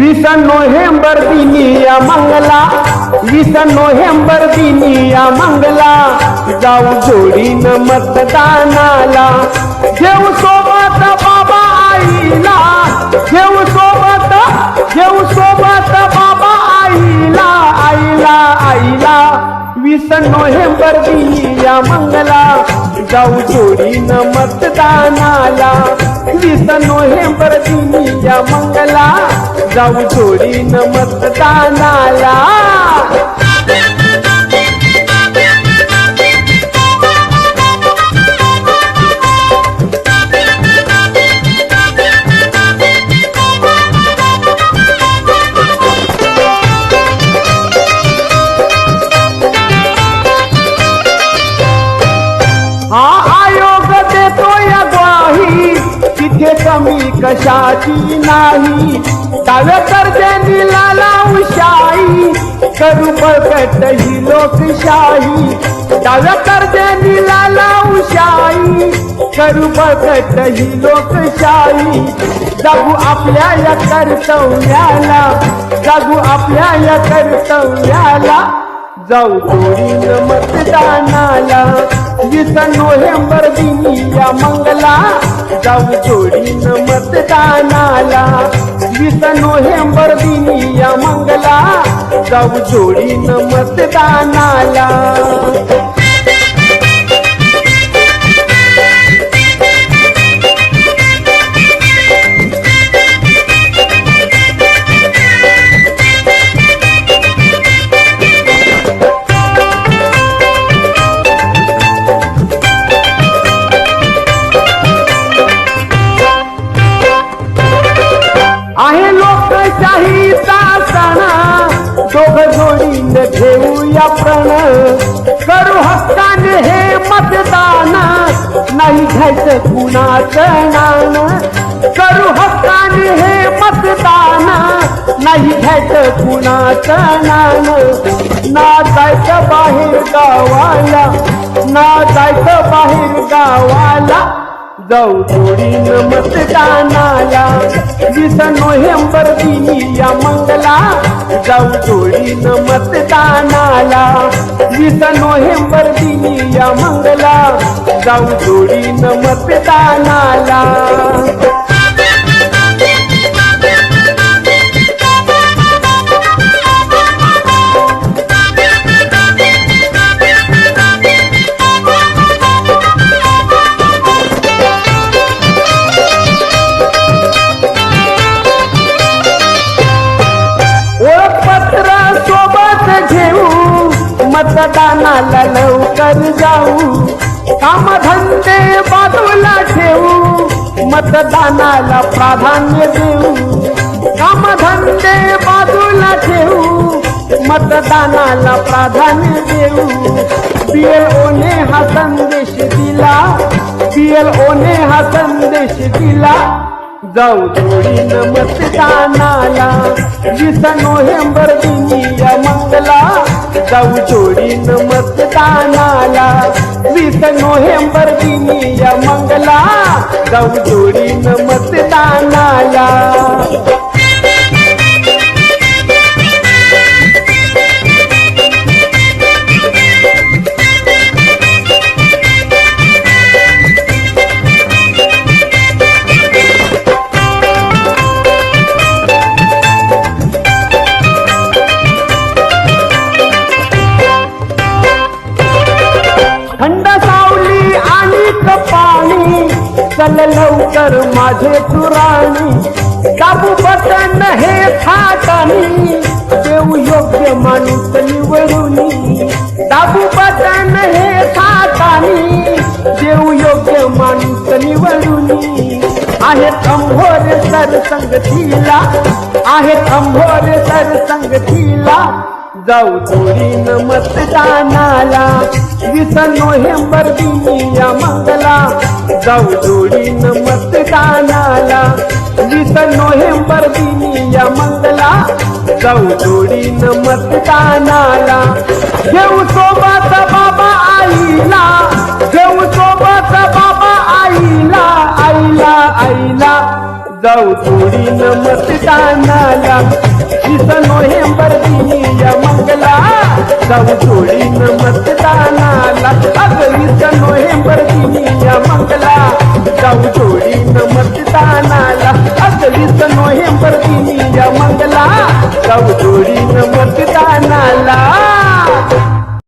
वीस नोव्हेंबर दिनी या मंगला वीस नोव्हेंबर दिनी या मंगला जाऊ जोडीन मतदानाला. घेऊ सोबत बाबा आईला घेऊ सोबत घेऊ सोबत बाबा आईला आईला आईला. वीस नोव्हेंबर दिया मंगला. जाऊ जोडीनं मतदानाला. वीस नोव्हेंबर दिया मंगला. जाऊ जोडीनं मतदानाला. तिथे कमी कशाची नाही? डाव्या कर्जे लाला करू बळकट ही लोकशाही. डाव्या कर्जे लाला करू बळकट ही लोकशाही. जागू आपल्या या कर्तव्याला जागू आपल्या या कर्तव्याला. जाऊ जोडीनं मतदानाला. वीस नोव्हेंबर दिनी या मंगला. जाऊ जोडीनं मतदानाला. वीस नोव्हेंबर दिनी या मंगला. जाऊ जोडीनं मतदानाला. लिंग घेऊया प्रण. करू हक्काने हे मतदान. नाही घ्यायचं कुणाचं नाण. करू हक्काने हे मतदान. नाही घ्यायचं कुणाचं नाण. ना जायचं बाहेर गावाला. ना जायचं बाहेर गावाला. जाऊ जोडीनं मतदानाला वीस नोव्हेंबर दिनी या मंगला जाऊ जोडीनं मतदानाला वीस नोव्हेंबर दिनी या मंगला जाऊ जोडीनं मतदानाला मतदानाला लवकर जाऊ. कामधंदे बाजूला ठेवू मतदानाला प्राधान्य देऊ. कामधंदे बाजूला ठेवू मतदानाला प्राधान्य देऊ. बीएलओने हा संदेश दिला. बीएलओने हा संदेश दिला. जाऊ जोडीनं मतदानाला. वीस नोव्हेंबर दिनी जाऊ जोडीनं मतदानाला. वीस नोव्हेंबर दिनी या मंगला. जाऊ जोडीनं मतदानाला. चल लवकर माझे तुराणी दाबू बटन हे थाटानी. देऊ योग्य माणूस निवडून. दाबू बटन हे थाटानी. देऊ योग्य माणूस निवडून. आहे अंभोर सर संगतीला आहे अंभोर सर संगतीला जाऊ जोडीनं मतदानाला. वीस नोव्हेंबर दिनिया मंगला. जाऊ जोडीन मतदानाला. वीस नोव्हेंबर दिनिया मंगला. जाऊ जोडीन मतदानाला. घेऊ सोबत बाबा आईला. घेऊ सोबत बाबा आईला आईला आईला. जाऊ जोडीनं मतदानाला वीस नोव्हेंबर दिनी या मंगला. जाऊ जोडीनं मतदानाला अग वीस नोव्हेंबर दिनी या